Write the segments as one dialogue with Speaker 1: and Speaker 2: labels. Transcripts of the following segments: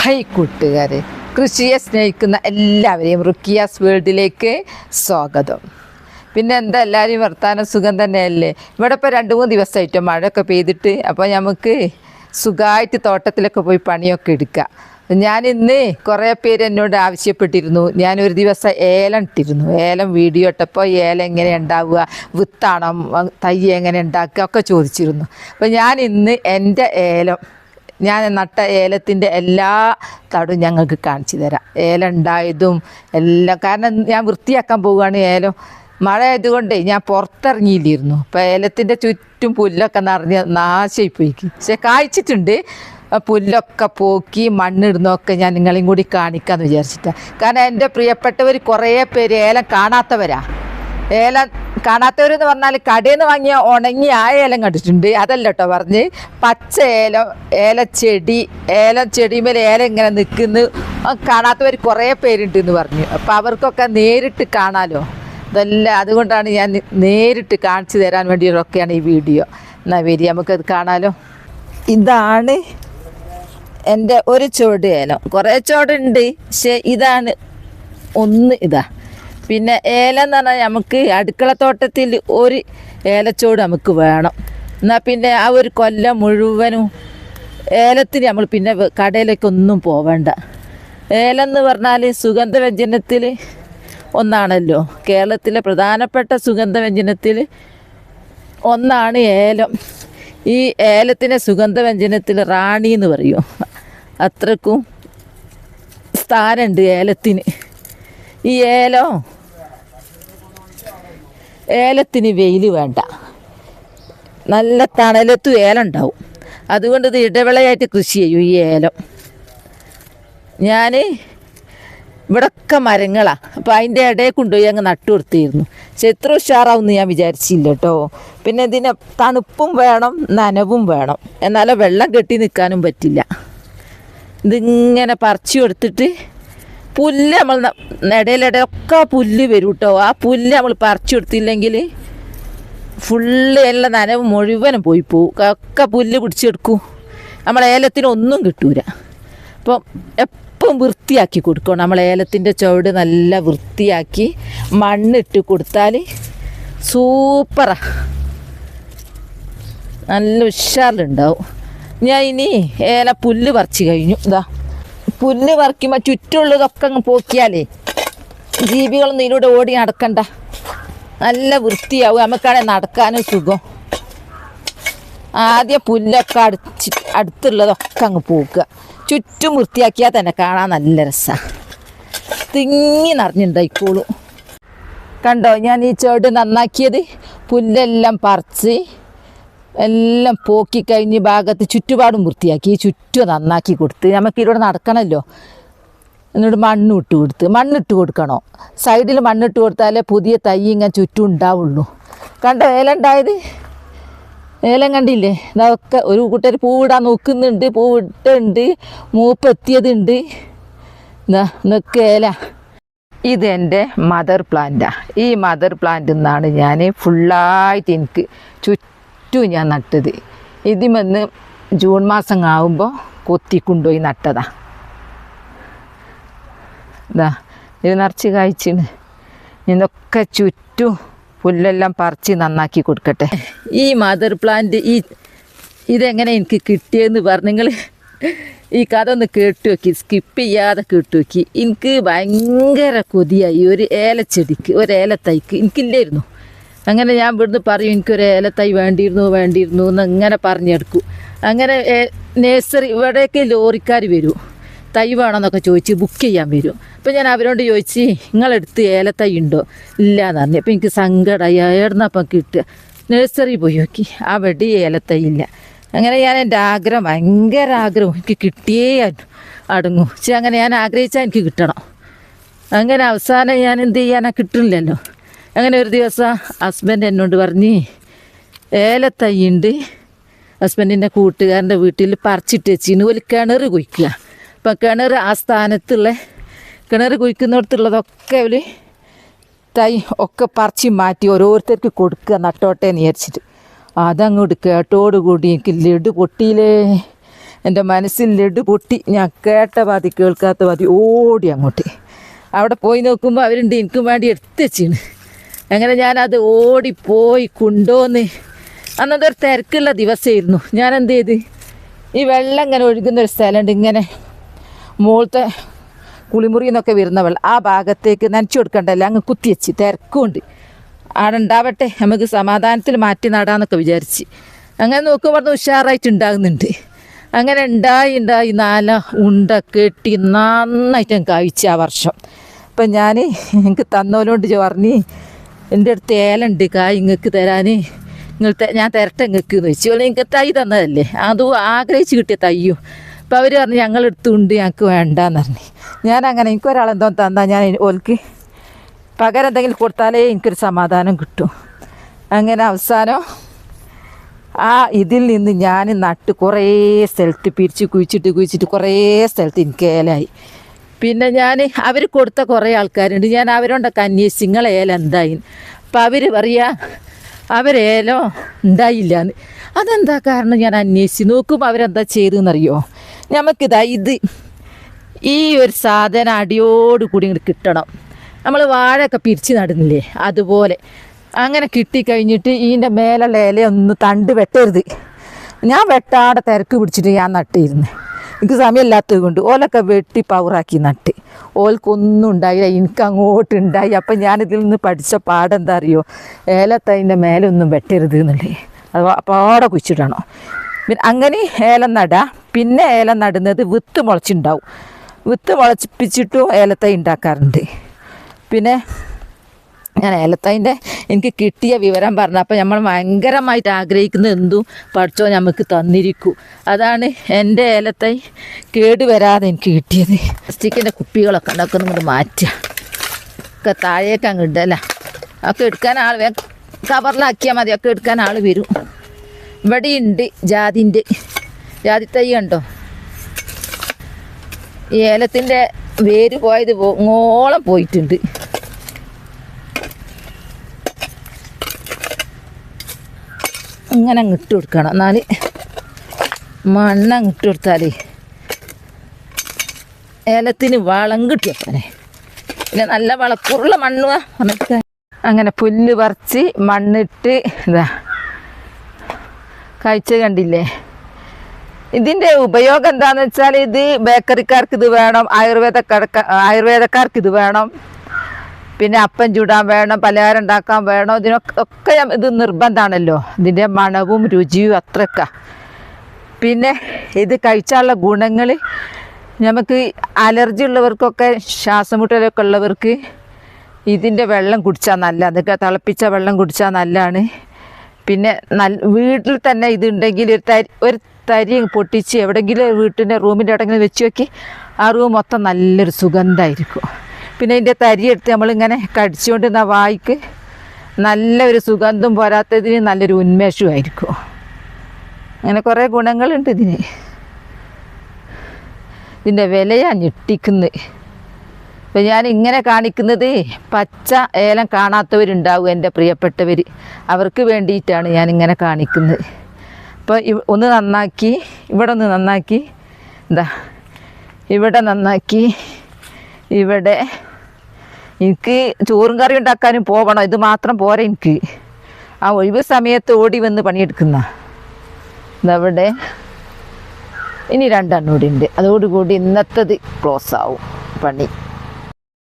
Speaker 1: High കൂട്ടുകാരെ കൃഷിയെ സ്നേഹിക്കുന്ന എല്ലാവരെയും റുക്കിയാസ് വേൾഡിലേക്ക് സ്വാഗതം. പിന്നെ എന്താ എല്ലാവരും വർത്താനം? സുഖം തന്നെയല്ലേ? ഇവിടെ ഇപ്പോൾ രണ്ട് മൂന്ന് ദിവസമായിട്ട് മഴയൊക്കെ പെയ്തിട്ട് അപ്പോൾ നമുക്ക് സുഖമായിട്ട് തോട്ടത്തിലൊക്കെ പോയി പണിയൊക്കെ എടുക്കാം. ഞാൻ ഇന്ന് കുറേ പേര് എന്നോട് ആവശ്യപ്പെട്ടിരുന്നു. ഞാൻ ഒരു ദിവസം ഏലം ഇട്ടിരുന്നു. ഏലം വീഡിയോ ഇട്ടപ്പോൾ ഏലം എങ്ങനെ ഉണ്ടാവുക വിത്താണോ തൈ എങ്ങനെ ഉണ്ടാക്കുക ഒക്കെ ചോദിച്ചിരുന്നു. അപ്പോൾ ഞാൻ ഇന്ന് എന്റെ ഏലം ഞാൻ നട്ട ഏലത്തിന്റെ എല്ലാ തടും ഞങ്ങൾക്ക് കാണിച്ചു തരാം. ഏലം ഉണ്ടായതും എല്ലാം. കാരണം ഞാൻ വൃത്തിയാക്കാൻ പോവുകയാണ് ഏലം. മഴ ആയതുകൊണ്ട് ഞാൻ പുറത്തിറങ്ങിയില്ലായിരുന്നു. അപ്പം ഏലത്തിന്റെ ചുറ്റും പുല്ലൊക്കെ നിറഞ്ഞ് നാശമായി പോയിക്ക് പക്ഷെ കായ്ച്ചിട്ടുണ്ട്. പുല്ലൊക്കെ പോക്കി മണ്ണിടുന്നൊക്കെ ഞാൻ നിങ്ങളെയും കൂടി കാണിക്കാമെന്ന് വിചാരിച്ചിട്ടാണ് കാരണം എന്റെ പ്രിയപ്പെട്ടവർ കുറേ പേര് ഏലം കാണാത്തവരാ. ഏലം കാണാത്തവരെന്ന് പറഞ്ഞാൽ കടയിൽ നിന്ന് വാങ്ങിയ ഉണങ്ങിയ ആ ഏലം കണ്ടിട്ടുണ്ട്. അതല്ല കേട്ടോ പറഞ്ഞ്. പച്ച ഏലം ഏലച്ചെടി ഏലച്ചെടിമേൽ ഏലം ഇങ്ങനെ നിൽക്കുന്നു കാണാത്തവർ കുറേ പേരുണ്ട് എന്ന് പറഞ്ഞു. അപ്പോൾ അവർക്കൊക്കെ നേരിട്ട് കാണാലോ? ഇതെല്ലാം അതുകൊണ്ടാണ് ഞാൻ നേരിട്ട് കാണിച്ചു തരാൻ വേണ്ടിയൊക്കെയാണ് ഈ വീഡിയോ. എന്നാൽ വരി നമുക്കത് കാണാലോ? ഇതാണ് എന്റെ ഒരു ചുവട് ഏലം. കുറേ ചുവടുണ്ട് പക്ഷേ ഇതാണ് ഒന്ന് ഇതാ. പിന്നെ ഏല എന്ന് പറഞ്ഞാൽ നമുക്ക് അടുക്കളത്തോട്ടത്തിൽ ഒരു ഏലച്ചോട് നമുക്ക് വേണം. എന്നാൽ പിന്നെ ആ ഒരു കൊല്ലം മുഴുവനും ഏലത്തിന് നമ്മൾ പിന്നെ കടയിലേക്ക് കടയിലേക്കൊന്നും പോവേണ്ട. ഏലെന്ന് പറഞ്ഞാൽ സുഗന്ധവ്യഞ്ജനത്തിൽ ഒന്നാണല്ലോ. കേരളത്തിലെ പ്രധാനപ്പെട്ട സുഗന്ധവ്യഞ്ജനത്തിൽ ഒന്നാണ് ഏലം. ഈ ഏലത്തിനെ സുഗന്ധവ്യഞ്ജനത്തിൽ റാണി എന്ന് പറയും. അത്രക്കും സ്ഥാനമുണ്ട് ഏലത്തിന്. ഈ ഏലം ഏലത്തിന് വെയിൽ വേണ്ട. നല്ല തണലത്തും ഏലം ഉണ്ടാവും. അതുകൊണ്ട് ഇത് ഇടവിളയായിട്ട് കൃഷി ചെയ്യും ഈ ഏലം. ഞാൻ ഇവിടൊക്കെ മരങ്ങളാണ് അപ്പോൾ അതിന്റെ ഇടയിൽ കൊണ്ടുപോയി അങ്ങ് നട്ടു കൊടുത്തിരുന്നു. പക്ഷെ എത്ര ഉഷാറാവുമെന്ന് ഞാൻ വിചാരിച്ചില്ല കേട്ടോ. പിന്നെ ഇതിന് തണുപ്പും വേണം നനവും വേണം. എന്നാലേ വെള്ളം കെട്ടി നിൽക്കാനും പറ്റില്ല. ഇതിങ്ങനെ പറിച്ചു കൊടുത്തിട്ട് പുല്ല് നമ്മൾ ഇടയിലിടയൊക്കെ പുല്ല് വരും കേട്ടോ ആ പുല്ല് നമ്മൾ പറിച്ചു കൊടുത്തില്ലെങ്കിൽ ഫുള്ള് എല്ലാം നനവ് മുഴുവനും പോയി പോവും. ഒക്കെ പുല്ല് പിടിച്ചെടുക്കും. നമ്മൾ ഏലത്തിനൊന്നും കിട്ടൂല. അപ്പം എപ്പം വൃത്തിയാക്കി കൊടുക്കണം? നമ്മൾ ഏലത്തിന്റെ ചുവട് നല്ല വൃത്തിയാക്കി മണ്ണിട്ട് കൊടുത്താൽ സൂപ്പറാ. നല്ല ഉഷാറിലുണ്ടാവും. ഞാൻ ഇനി ഏല പുല്ല് പറിച്ചു കഴിഞ്ഞു. ഇതാ. പുല്ല് പറിക്കുമ്പോൾ ചുറ്റുള്ളതൊക്കെ അങ്ങ് പോക്കിയാലേ ജീവികളൊന്നും ഇതിലൂടെ ഓടി നടക്കണ്ട. നല്ല വൃത്തിയാവും. നമുക്കാണെങ്കിൽ നടക്കാനും സുഖം. ആദ്യം പുല്ലൊക്കെ അടിച്ച് അടുത്തുള്ളതൊക്കെ അങ്ങ് പോക്കുക. ചുറ്റും വൃത്തിയാക്കിയാൽ തന്നെ കാണാൻ നല്ല രസമാണ് തിങ്ങി നിറഞ്ഞിട്ടുണ്ടായിക്കോളൂ കണ്ടോ? ഞാൻ ഈ ചെടി നന്നാക്കിയത് പുല്ലെല്ലാം പറിച്ച് എല്ലാം പോക്കി കഴിഞ്ഞ് ഭാഗത്ത് ചുറ്റുപാടും വൃത്തിയാക്കി ചുറ്റും നന്നാക്കി കൊടുത്ത്. നമുക്ക് ഇവിടെ നടക്കണമല്ലോ. എന്നിട്ട് മണ്ണ് ഇട്ട് കൊടുത്ത്. മണ്ണിട്ട് കൊടുക്കണോ? സൈഡിൽ മണ്ണിട്ട് കൊടുത്താലേ പുതിയ തൈ ഇങ്ങനെ ചുറ്റും ഉണ്ടാവുള്ളൂ. കണ്ടോ ഏല ഉണ്ടായത്? ഏലം കണ്ടില്ലേ? ഇതൊക്കെ ഒരു കൂട്ടർ പൂവിടാൻ നോക്കുന്നുണ്ട് പൂവിട്ടുണ്ട് മൂപ്പെത്തിയതുണ്ട്. ഇതാ ഇതൊക്കെ ഏല. ഇതെന്റെ മദർ പ്ലാന്റാണ് ഈ മദർ പ്ലാന്റിൽ നിന്നാണ് ഞാൻ ഫുള്ളായിട്ട് എനിക്ക് ചുറ്റും ഞാൻ നട്ടത്. ഇതിമെന്ന് ജൂൺ മാസം ആവുമ്പോൾ കൊത്തിക്കൊണ്ടുപോയി നട്ടതാ. ഇതാ ഇത് നിറച്ച് കായ്ച്ചിന്. ഇതൊക്കെ ചുറ്റും പുല്ലെല്ലാം പറിച്ച് നന്നാക്കി കൊടുക്കട്ടെ. ഈ മദർ പ്ലാന്റ് ഈ ഇതെങ്ങനെ എനിക്ക് കിട്ടിയെന്ന് പറഞ്ഞു നിങ്ങൾ ഈ കഥ ഒന്ന് കേട്ടു നോക്കി സ്കിപ്പ് ചെയ്യാതെ കേട്ടു നോക്കി. എനിക്ക് ഭയങ്കര കൊതിയായി. ഒരു ഏലച്ചെടിക്ക് ഒരു ഏലത്തൈക്ക് എനിക്കില്ലായിരുന്നു. അങ്ങനെ ഞാൻ ഇവിടുന്ന് പറയും എനിക്കൊരു ഏലത്തൈ വേണ്ടിയിരുന്നു വേണ്ടിയിരുന്നു എന്ന് ഇങ്ങനെ പറഞ്ഞെടുക്കും. അങ്ങനെ നേഴ്സറി ഇവിടേക്ക് ലോറിക്കാർ വരും. തൈ വേണമെന്നൊക്കെ ചോദിച്ച് ബുക്ക് ചെയ്യാൻ വരും. അപ്പോൾ ഞാൻ അവരോട് ചോദിച്ച് നിങ്ങളെടുത്ത് ഏലത്തൈ ഉണ്ടോ? ഇല്ല എന്ന് പറഞ്ഞു. അപ്പോൾ എനിക്ക് സങ്കടമായി എവിടുന്നപ്പം കിട്ടുക? നേഴ്സറി പോയി നോക്കി. അവിടെ ഏലത്തൈ ഇല്ല. അങ്ങനെ ഞാൻ എന്റെ ആഗ്രഹം ഭയങ്കര ആഗ്രഹം. എനിക്ക് കിട്ടിയേ അടങ്ങും. പക്ഷെ അങ്ങനെ ഞാൻ ആഗ്രഹിച്ചാൽ എനിക്ക് കിട്ടണം. അങ്ങനെ അവസാനം ഞാൻ എന്ത് ചെയ്യാനാ കിട്ടുന്നില്ലല്ലോ. അങ്ങനെ ഒരു ദിവസം ഹസ്ബൻഡ് എന്നോട് പറഞ്ഞ് ഏലത്തൈയുണ്ട്. ഹസ്ബൻഡിന്റെ കൂട്ടുകാരന്റെ വീട്ടിൽ പറിച്ചിട്ട് വെച്ചിന് ഒരു കിണർ കുഴിക്കുക. അപ്പം കിണർ ആ സ്ഥാനത്തുള്ള കിണർ കുഴിക്കുന്നിടത്തുള്ളതൊക്കെ ഒരു തൈ ഒക്കെ പറിച്ച് മാറ്റി ഓരോരുത്തർക്ക് കൊടുക്കുക നട്ടോട്ടെ എന്ന് വിചാരിച്ചിട്ട്. അതങ്ങോട്ട് കേട്ടോടുകൂടി എനിക്ക് ലഡു പൊട്ടിയില്ലേ? എന്റെ മനസ്സിൽ ലഡു പൊട്ടി. ഞാൻ കേട്ട പാതി കേൾക്കാത്ത പാതി ഓടി അങ്ങോട്ട്. അവിടെ പോയി നോക്കുമ്പോൾ അവരുണ്ട്. എനിക്കും വേണ്ടി എടുത്ത് വെച്ചിന്. അങ്ങനെ ഞാനത് ഓടിപ്പോയി കൊണ്ടുവന്ന് അന്നതൊരു തിരക്കുള്ള ദിവസമായിരുന്നു. ഞാൻ എന്ത് ചെയ്ത്? ഈ വെള്ളം ഇങ്ങനെ ഒഴുകുന്ന ഒരു സ്ഥലമുണ്ട് ഇങ്ങനെ. മുകളത്തെ കുളിമുറി എന്നൊക്കെ വരുന്ന വെള്ളം. ആ ഭാഗത്തേക്ക് നനച്ചു കൊടുക്കണ്ടല്ലോ അങ്ങ് കുത്തിവെച്ച് തിരക്കുമുണ്ട്. അവിടെ ഉണ്ടാവട്ടെ. നമുക്ക് സമാധാനത്തിൽ മാറ്റി നടാന്നൊക്കെ വിചാരിച്ച്. അങ്ങനെ നോക്കുമ്പോൾ പറഞ്ഞ് ഉഷാറായിട്ട് ഉണ്ടാകുന്നുണ്ട്. അങ്ങനെ ഉണ്ടായി ഉണ്ടായി. നാല ഉണ്ട കെട്ടി നന്നായിട്ട് കഴിച്ചു ആ വർഷം. അപ്പം ഞാൻ എനിക്ക് തന്നോലോണ്ട് പറഞ്ഞ് എന്റെ അടുത്ത് ഏലുണ്ട് കായ് ഇങ്ങക്ക് തരാൻ നിങ്ങൾ ഞാൻ തരട്ടെ ഇങ്ങക്ക് എന്ന് വെച്ചു. അല്ലെങ്കിൽ നിങ്ങൾക്ക് തൈ തന്നതല്ലേ? അതും ആഗ്രഹിച്ച് കിട്ടിയ തയ്യോ അപ്പം അവർ പറഞ്ഞു ഞങ്ങൾ എടുത്തുണ്ട് ഞങ്ങൾക്ക് വേണ്ടെന്ന് പറഞ്ഞു. ഞാൻ അങ്ങനെ എനിക്ക് ഒരാളെന്തോ തന്നാൽ ഞാൻ ഓൽക്ക് പകരം എന്തെങ്കിലും കൊടുത്താലേ എനിക്കൊരു സമാധാനം കിട്ടും. അങ്ങനെ അവസാനം ആ ഇതിൽ നിന്ന് ഞാൻ നട്ട് കുറേ സ്ഥലത്ത് പിരിച്ച് കുഴിച്ചിട്ട് കുഴിച്ചിട്ട് കുറേ സ്ഥലത്ത് എനിക്ക് ഏലായി. പിന്നെ ഞാൻ അവർ കൊടുത്ത കുറേ ആൾക്കാരുണ്ട്. ഞാൻ അവരോണ്ടൊക്കെ അന്വേഷിച്ച് നിങ്ങളെ ഏല എന്തായി? അപ്പം അവർ പറയാ അവരേലോ ഉണ്ടായില്ലാന്ന്. അതെന്താ കാരണം ഞാൻ അന്വേഷിച്ച് നോക്കുമ്പോൾ അവരെന്താ ചെയ്തതെന്നറിയോ നമുക്കിതാ ഇത് ഈ ഒരു സാധനം അടിയോട് കൂടി ഇങ്ങോട്ട് കിട്ടണം. നമ്മൾ വാഴയൊക്കെ പിരിച്ച് നടുന്നില്ലേ അതുപോലെ. അങ്ങനെ കിട്ടിക്കഴിഞ്ഞിട്ട് ഇതിന്റെ മേലുള്ള ഇലയൊന്ന് തണ്ട് വെട്ടരുത്. ഞാൻ വെട്ടാടെ തിരക്ക് പിടിച്ചിട്ട് ഞാൻ നട്ടിരുന്നു. എനിക്ക് സമയമില്ലാത്തത് കൊണ്ട് ഓലൊക്കെ വെട്ടി പവറാക്കി നട്ട്. ഓൽക്കൊന്നും ഉണ്ടായില്ല എനിക്ക് അങ്ങോട്ട് ഉണ്ടായി. അപ്പം ഞാനിതിൽ നിന്ന് പഠിച്ച പാടെന്താ അറിയോ? ഏലത്തതിന്റെ മേലൊന്നും വെട്ടരുത് എന്നുള്ളത് അത് പാടെ കുഴിച്ചിടണം. പിന്നെ അങ്ങനെ ഏലം നടാ. പിന്നെ ഏലം നടുന്നത് വിത്ത് മുളച്ചുണ്ടാവും. വിത്ത് മുളച്ചിപ്പിച്ചിട്ടും ഏലത്തൈ ഉണ്ടാക്കാറുണ്ട്. പിന്നെ ഞാൻ ഏലത്തതിന്റെ എനിക്ക് കിട്ടിയ വിവരം പറഞ്ഞു. അപ്പോൾ നമ്മൾ ഭയങ്കരമായിട്ട് ആഗ്രഹിക്കുന്ന എന്തും പഠിച്ചോ നമുക്ക് തന്നിരിക്കൂ. അതാണ് എന്റെ ഏലത്തൈ കേടുവരാതെ എനിക്ക് കിട്ടിയത്. പ്ലാസ്റ്റിക്കിന്റെ കുപ്പികളൊക്കെ ഉണ്ടാക്കുന്ന ഇങ്ങോട്ട് മാറ്റുക. ഒക്കെ താഴേക്ക് അങ്ങ് ഇടല ഒക്കെ എടുക്കാൻ ആൾ വേ കവറിലാക്കിയാൽ മതി. ഒക്കെ എടുക്കാൻ ആൾ വരും. ഇവിടെ ഉണ്ട് ജാതിന്റെ. ജാതി തൈ കണ്ടോ? ഈ ഏലത്തിന്റെ വേര് പോയത് ഓളം പോയിട്ടുണ്ട്. ഇങ്ങനെ ഇട്ട് കൊടുക്കണം. എന്നാൽ മണ്ണ് ഇട്ട് കൊടുത്താലേ ഏലത്തിന് വളം കിട്ടും അപ്പനെ. പിന്നെ നല്ല വളക്കൂറുള്ള മണ്ണ് പറഞ്ഞിട്ട് അങ്ങനെ പുല്ല് പറിച്ച് മണ്ണിട്ട് ഇതാ. കഴിച്ച കണ്ടില്ലേ? ഇതിന്റെ ഉപയോഗം എന്താണെന്ന് വെച്ചാൽ ഇത് ബേക്കറിക്കാർക്ക് ഇത് വേണം ആയുർവേദക്കാർക്ക് ആയുർവേദക്കാർക്ക് ഇത് വേണം. പിന്നെ അപ്പം ചൂടാൻ വേണം പലഹാരം ഉണ്ടാക്കാൻ വേണം ഇതിനൊക്കെ ഇത് നിർബന്ധമാണല്ലോ. ഇതിന്റെ മണവും രുചിയും അത്രക്ക പിന്നെ ഇത് കഴിച്ചാലുള്ള ഗുണങ്ങൾ നമുക്ക് അലർജി ഉള്ളവർക്കൊക്കെ ശ്വാസമുട്ടലൊക്കെ ഉള്ളവർക്ക് ഇതിന്റെ വെള്ളം കുടിച്ചാൽ നല്ല അതൊക്കെ തിളപ്പിച്ച വെള്ളം കുടിച്ചാൽ നല്ലതാണ്. പിന്നെ നല്ല വീട്ടിൽ തന്നെ ഇതുണ്ടെങ്കിൽ ഒരു തരി ഒരു തരി പൊട്ടിച്ച് എവിടെയെങ്കിലും വീട്ടിന്റെ റൂമിന്റെ എവിടെയെങ്കിലും വെച്ച് നോക്കി ആ റൂം മൊത്തം നല്ലൊരു സുഗന്ധമായിരിക്കും. പിന്നെ ഇതിന്റെ തരി എടുത്ത് നമ്മളിങ്ങനെ കടിച്ചുകൊണ്ടിരുന്ന വായിക്ക് വായിക്ക് നല്ലൊരു സുഗന്ധം പോരാത്തതിന് നല്ലൊരു ഉന്മേഷമായിരിക്കും. അങ്ങനെ കുറേ ഗുണങ്ങളുണ്ട് ഇതിന്. ഇതിന്റെ വിലയാണ് ഞെട്ടിക്കുന്നത് ഇപ്പം ഞാൻ ഇങ്ങനെ കാണിക്കുന്നത് പച്ച ഏലം കാണാത്തവരുണ്ടാവും എന്റെ പ്രിയപ്പെട്ടവർ അവർക്ക് വേണ്ടിയിട്ടാണ് ഞാൻ ഇങ്ങനെ കാണിക്കുന്നത്. അപ്പോൾ ഒന്ന് നന്നാക്കി ഇവിടെ ഒന്ന് നന്നാക്കി. എന്താ ഇവിടെ നന്നാക്കി ഇവിടെ എനിക്ക് ചോറും കറി ഉണ്ടാക്കാനും പോകണം ഇത് മാത്രം പോരാ എനിക്ക്. ആ ഒഴിവ് സമയത്ത് ഓടി വന്ന് പണിയെടുക്കുന്ന. ഇതവിടെ ഇനി രണ്ടെണ്ണം കൂടി ഉണ്ട്. അതോടുകൂടി ഇന്നത്തത് ക്ലോസ് ആവും പണി.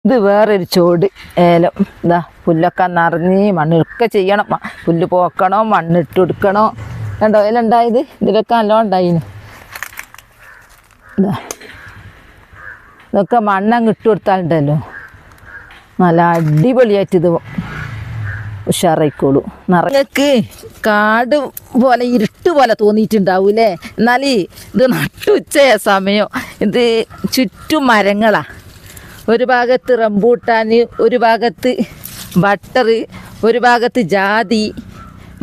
Speaker 1: ഇത് വേറൊരു ചോട് ഏലം. ഇതാ പുല്ലൊക്കെ നിറഞ്ഞ് മണ്ണൊക്കെ ചെയ്യണം. പുല്ല് പോക്കണോ മണ്ണിട്ട് കൊടുക്കണോ. കണ്ടോ? ഏലം ഉണ്ടായത് ഇതിലൊക്കെ നല്ലോണം ഉണ്ടായിന്. ഇതാ ഇതൊക്കെ മണ്ണങ്ങ് ഇട്ട് കൊടുത്താലുണ്ടല്ലോ. നല്ല അടിപൊളിയായിട്ട് ഇത് ഉഷാറായിക്കോളൂ. നിറഞ്ഞക്ക് കാട് പോലെ ഇരുട്ട് പോലെ തോന്നിയിട്ടുണ്ടാവൂലേ എന്നാൽ ഇത് നട്ടുച്ച സമയം ഇത് ചുറ്റും മരങ്ങളാ. ഒരു ഭാഗത്ത് റംബൂട്ടാൻ ഒരു ഭാഗത്ത് ബട്ടർ ഒരു ഭാഗത്ത് ജാതി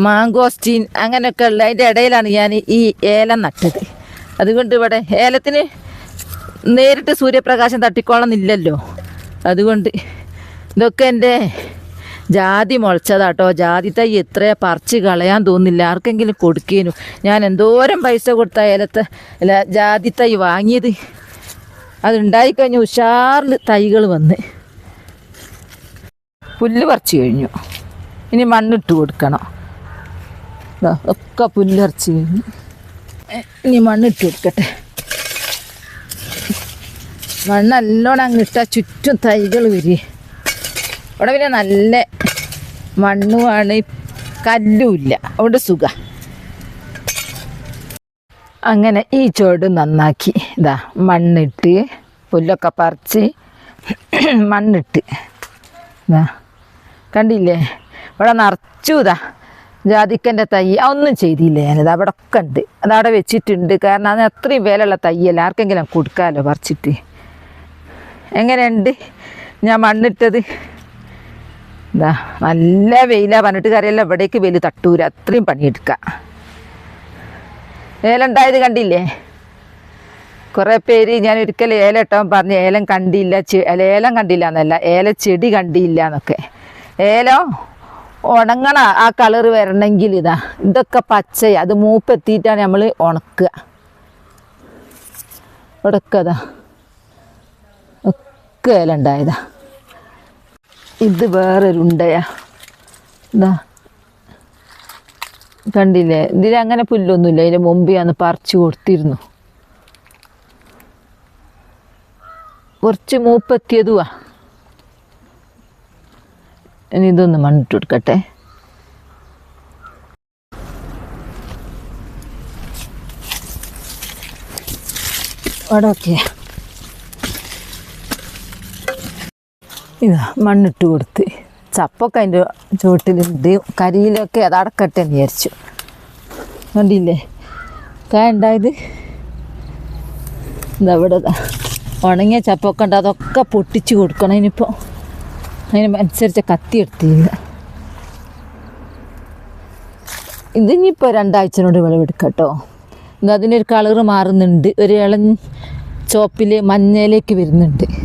Speaker 1: മാങ്കോസ്റ്റീൻ അങ്ങനെയൊക്കെ ഉള്ള അതിന്റെ ഇടയിലാണ് ഞാൻ ഈ ഏലം നട്ടത്. അതുകൊണ്ട് ഇവിടെ ഏലത്തിന് നേരിട്ട് സൂര്യപ്രകാശം തട്ടിക്കോളന്നില്ലല്ലോ അതുകൊണ്ട് ഇതൊക്കെ എന്റെ ജാതി മുളച്ചതാട്ടോ. ജാതി തൈ ഇത്ര പറിച്ച് കളയാൻ തോന്നില്ല. ആർക്കെങ്കിലും കൊടുക്കേനു. ഞാൻ എന്തോരം പൈസ കൊടുത്ത ഏലത്തെ ജാതി തൈ വാങ്ങിയത്. അതുണ്ടായിക്കഴിഞ്ഞ് ഉഷാറിൽ തൈകൾ വന്ന്. പുല്ല് പറിച്ചു കഴിഞ്ഞു. ഇനി മണ്ണിട്ട് കൊടുക്കണം. ഒക്കെ പുല്ല് പറിച്ചു കഴിഞ്ഞു. ഇനി മണ്ണിട്ട് കൊടുക്കട്ടെ. മണ്ണ് നല്ലോണം അങ്ങിട്ടാൽ ചുറ്റും തൈകൾ വരിക. ഇവിടെ പിന്നെ നല്ല മണ്ണുമാണ്. കല്ലുമില്ല. അതുകൊണ്ട് സുഖ. അങ്ങനെ ഈ ചുവട് നന്നാക്കി. ഇതാ മണ്ണിട്ട് പുല്ലൊക്കെ പറിച്ച് മണ്ണിട്ട്. ഇതാ കണ്ടില്ലേ? ഇവിടെ നിറച്ചു ഇതാ. ജാതിക്കന്റെ തൈ. ഒന്നും ചെയ്തില്ലേ ഞാനിത്? അവിടെ ഒക്കെ ഉണ്ട്. അതവിടെ വെച്ചിട്ടുണ്ട്. കാരണം അത് അത്രയും വിലയുള്ള തയ്യല്ല ആർക്കെങ്കിലും കൊടുക്കാമല്ലോ പറിച്ചിട്ട്. എങ്ങനെയുണ്ട്? ഞാൻ മണ്ണിട്ടത്. ഇതാ നല്ല വെയിലാ. പറഞ്ഞിട്ട് കറിയല്ല ഇവിടേക്ക് വെയിൽ തട്ടൂര അത്രയും പണിയെടുക്ക. ഏലുണ്ടായത് കണ്ടില്ലേ? കുറേ പേര് ഞാൻ ഒരിക്കൽ ഏല ഇട്ടവൻ പറഞ്ഞു ഏലം കണ്ടില്ല അല്ല ഏലം കണ്ടില്ല എന്നല്ല ഏല ചെടി കണ്ടില്ല എന്നൊക്കെ ഏലം ഉണങ്ങണ ആ കളർ വരണമെങ്കിൽ ഇതാ ഇതൊക്കെ പച്ചയാ. അത് മൂപ്പെത്തിയിട്ടാണ് നമ്മൾ ഉണക്കുക. ഉടക്കതാ അതാ ഒക്കെ ഏലം ഉണ്ടായതാ. ഇത് വേറൊരു ഉണ്ടയാ ഇതാ കണ്ടില്ലേ? ഇതിൽ അങ്ങനെ പുല്ലൊന്നുമില്ല. അതിന് മുമ്പ് ഞാൻ പറിച്ചു കൊടുത്തിരുന്നു. കുറച്ച് മൂപ്പെത്തിയതുവാ. ഇനി ഇതൊന്ന് മണ്ണിട്ട് കൊടുക്കട്ടെ. അവിടെ ഓക്കെ ഇതാ മണ്ണിട്ട് കൊടുത്ത്. ചപ്പൊക്കെ അതിന്റെ ചുവട്ടിലുണ്ട്. കരിയിലൊക്കെ അത് അടക്കട്ടെ എന്ന് വിചാരിച്ചു. കണ്ടില്ലേ? കായ ഉണ്ടായത് ഇതാ ഇവിടെ ഉണങ്ങിയ ചപ്പൊക്കെ ഉണ്ട്. അതൊക്കെ പൊട്ടിച്ച് കൊടുക്കണം ഇനിയിപ്പോൾ അതിനനുസരിച്ച് കത്തി എടുത്തില്ല. ഇതിനിപ്പോൾ രണ്ടാഴ്ചനോട് വിളവെടുക്കട്ടോ ഇത് അതിനൊരു കളറ് മാറുന്നുണ്ട്. ഒരു ഇളം ചോപ്പിൽ മഞ്ഞയിലേക്ക് വരുന്നുണ്ട്.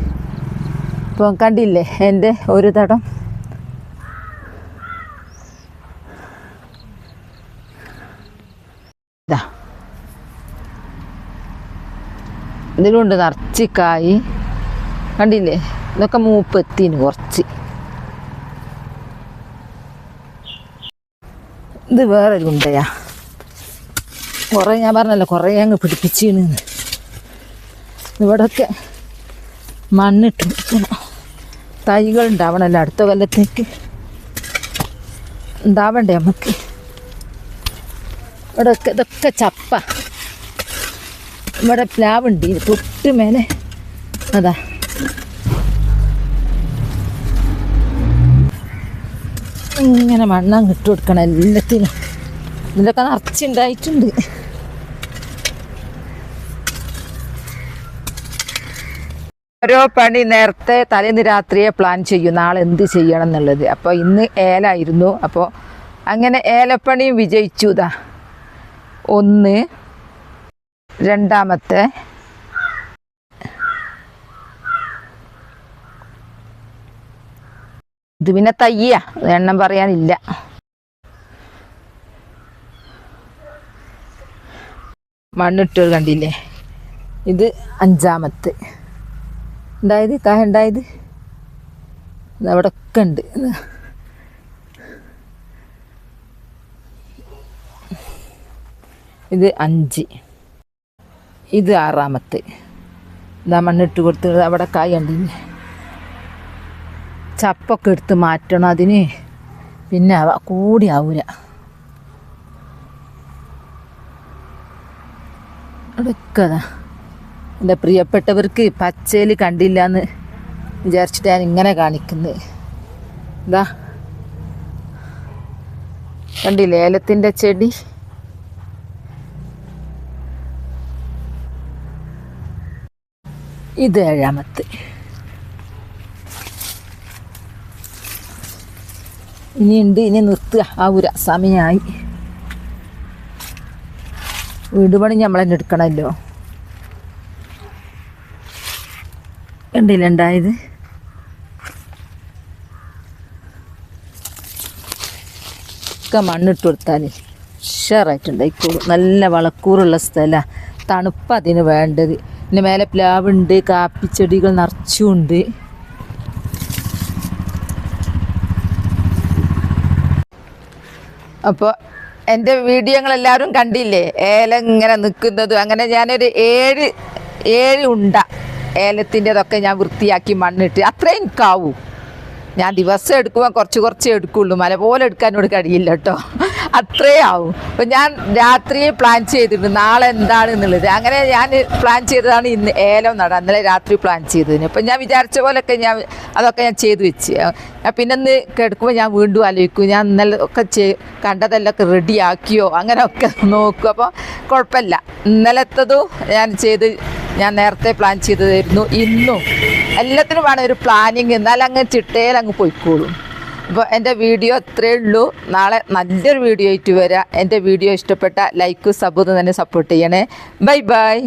Speaker 1: ഇപ്പോൾ കണ്ടില്ലേ എന്റെ ഒരു തടം? ഇതാ. ഇതിലുണ്ട് നിറച്ചിക്കായി. കായ് കണ്ടില്ലേ? ഇതൊക്കെ മൂപ്പെത്തിന് കുറച്ച്. ഇത് വേറൊരു ഉണ്ടയാ കുറേ ഞാൻ പറഞ്ഞല്ലോ കുറേ അങ്ങ് പിടിപ്പിച്ചിന്. ഇവിടെയൊക്കെ മണ്ണിട്ട് കൊടുക്കണം തൈകൾ ഉണ്ടാവണല്ലോ അടുത്ത കൊല്ലത്തേക്ക് ഉണ്ടാവണ്ടേ നമുക്ക്? ഇവിടെ ഇതൊക്കെ ചപ്പ. ഇവിടെ പ്ലാവുണ്ട്. തൊട്ട് മേലെ. അതാ. ഇങ്ങനെ മണ്ണാൻ ഇട്ട് കൊടുക്കണം എല്ലാത്തിനും. ഇതിലൊക്കെ നിറച്ചുണ്ടായിട്ടുണ്ട്. ഓരോ പണി നേരത്തെ തലേന്ന് രാത്രിയെ പ്ലാൻ ചെയ്യും. നാളെ എന്ത് ചെയ്യണം എന്നുള്ളത്. അപ്പോൾ ഇന്ന് ഏലായിരുന്നു. അപ്പോൾ അങ്ങനെ ഏലപ്പണിയും വിജയിച്ചു ഇതാ ഒന്ന് രണ്ടാമത്തെ. ഇത് പിന്നെ തയ്യ. എണ്ണം പറയാനില്ല. മണ്ണിട്ടൊരു കണ്ടില്ലേ? ഇത് അഞ്ചാമത്തെ. ഉണ്ടായത് കായ ഉണ്ടായത് അവിടെ ഒക്കെ ഉണ്ട്. ഇത് അഞ്ച്. ഇത് ആറാമത്തെ. ഇതാ മണ്ണിട്ട് കൊടുത്ത് അവിടെ കായ ഉണ്ട് ചപ്പൊക്കെ എടുത്ത് മാറ്റണം അതിന്. പിന്നെ കൂടി ആവൂല. അതൊക്കെ എന്റെ പ്രിയപ്പെട്ടവർക്ക് പച്ചയിൽ കണ്ടില്ല എന്ന് വിചാരിച്ചിട്ട് ഞാൻ ഇങ്ങനെ കാണിക്കുന്നത് ഇതാ കണ്ടില്ലേ ഏലത്തിന്റെ ചെടി? ഇത് ഏഴാമത്തെ. ഇനിയുണ്ട് ഇനി നിർത്തുക. ആ ഉര സമയമായി വീട് പണി നമ്മൾ തന്നെ എടുക്കണമല്ലോ കണ്ടില്ല ഉണ്ടായത്. ഒക്കെ മണ്ണിട്ട് കൊടുത്താൽ ഉഷാറായിട്ടുണ്ടായിക്കോളും നല്ല വളക്കൂറുള്ള സ്ഥലമാണ് തണുപ്പ് അതിന് വേണ്ടത്. പിന്നെ മേലെ പ്ലാവുണ്ട് കാപ്പിച്ചെടികൾ നിറച്ചുണ്ട്. അപ്പോൾ എന്റെ വീഡിയോകളെല്ലാവരും കണ്ടില്ലേ? ഏല ഇങ്ങനെ നിൽക്കുന്നതും. അങ്ങനെ ഞാനൊരു ഏഴ് ഏഴ് ഉണ്ട ഏലത്തിന്റെതൊക്കെ ഞാൻ വൃത്തിയാക്കി മണ്ണിട്ട് അത്രയും കാവും. ഞാൻ ദിവസം എടുക്കുമ്പോൾ കുറച്ച് കുറച്ച് എടുക്കുള്ളൂ. മല പോലെ എടുക്കാനോട് കഴിയില്ല കേട്ടോ. അത്രേ ആവും. അപ്പം ഞാൻ രാത്രി പ്ലാൻ ചെയ്തിട്ടുണ്ട് നാളെ എന്താണ് എന്നുള്ളത്. അങ്ങനെ ഞാൻ പ്ലാൻ ചെയ്തതാണ് ഇന്ന് ഏലം നടാൻ ഇന്നലെ രാത്രി പ്ലാൻ ചെയ്തതിന്. അപ്പം ഞാൻ വിചാരിച്ച പോലെയൊക്കെ ഞാൻ അതൊക്കെ ഞാൻ ചെയ്തു വെച്ച്. പിന്നെ ഒന്ന് കിടക്കുമ്പോൾ ഞാൻ വീണ്ടും ആലോചിക്കും. ഞാൻ ഇന്നലെ ഒക്കെ ചെയ് കണ്ടതെല്ലാം റെഡിയാക്കിയോ അങ്ങനെയൊക്കെ നോക്കും. അപ്പോൾ കുഴപ്പമില്ല. ഇന്നലത്തതും ഞാൻ ചെയ്ത് ഞാൻ നേരത്തെ പ്ലാൻ ചെയ്തതായിരുന്നു. ഇന്നും എല്ലാത്തിനും വേണം ഒരു പ്ലാനിങ് എന്നാൽ അങ്ങ് ചിട്ടയിൽ അങ്ങ് പോയിക്കോളും. അപ്പോൾ എന്റെ വീഡിയോ അത്രയേ ഉള്ളൂ. നാളെ നല്ലൊരു വീഡിയോ ആയിട്ട് വരാം. എന്റെ വീഡിയോ ഇഷ്ടപ്പെട്ട ലൈക്ക് സബ് തന്നെ സപ്പോർട്ട് ചെയ്യണേ. Bye bye